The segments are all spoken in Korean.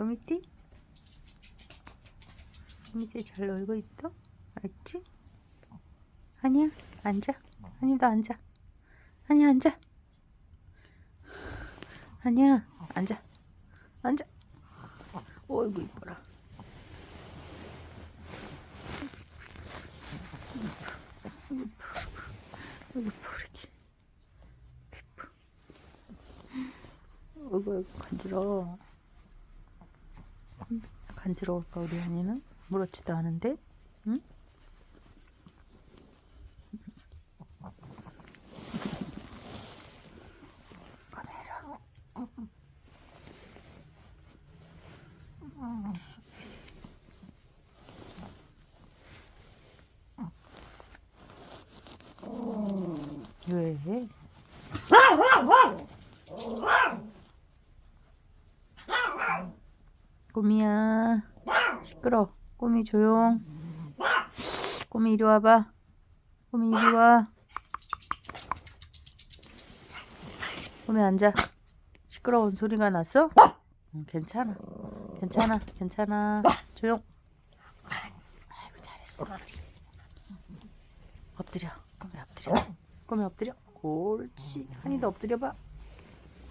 꼬미띠? 꼬미띠 잘 놀고 있어? 알지? 아니야? 앉아. 아니 너 앉아. 아니야 앉아. 아니야 앉아. 앉아. 어이구 이뻐라. 어이구 어이구 어이구 간지러워 간지러울까 우리 언니는? 무렇지도 않은데? 응? 왜? 꼬미야. 시끄러. 꼬미 조용. 꼬미 이리 와봐. 꼬미 이리 와. 꼬미 앉아. 시끄러운 소리가 났어? 응, 괜찮아. 괜찮아. 괜찮아. 조용. 아이고 잘했어. 엎드려. 꼬미 엎드려. 꼬미 엎드려. 옳지. 한이도 엎드려봐.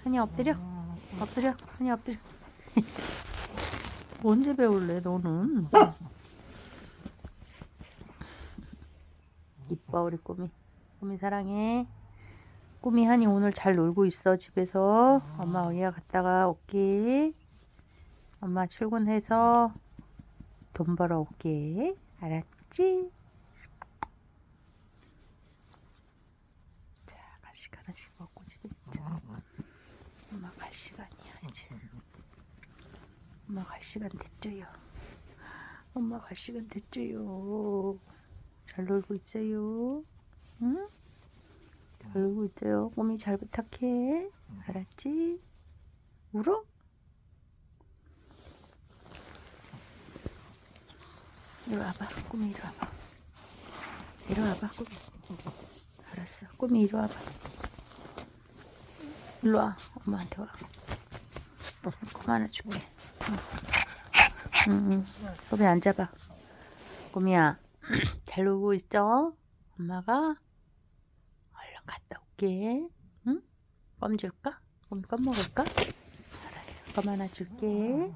한이 엎드려. 엎드려. 한이 엎드려 언제 배울래 너는? 이뻐 우리 꼬미 꼬미 사랑해. 꼬미 한이 오늘 잘 놀고 있어 집에서. 엄마 어디야 갔다가 올게. 엄마 출근해서 돈 벌어 올게. 알았지 먹고 집에 있자 엄마 갈 시간이야 이제 엄마 갈 시간 됐죠요. 엄마 갈 시간 됐죠요. 잘 놀고 있어요. 응? 잘 놀고 있어요. 꼬미 잘 부탁해. 알았지? 울어? 이리 와봐. 꼬미 이리 와봐. 이리 와봐. 꼬미. 알았어. 꼬미 이리 와봐. 일로 와. 엄마한테 와. 그만 줄게. 응, 응. 꼬미 앉아봐. 꼬미야, 잘 놀고 있어? 엄마가 얼른 갔다 올게. 응? 껌 줄까? 꼬미 껌 먹을까? 알았어. 껌 하나 줄게.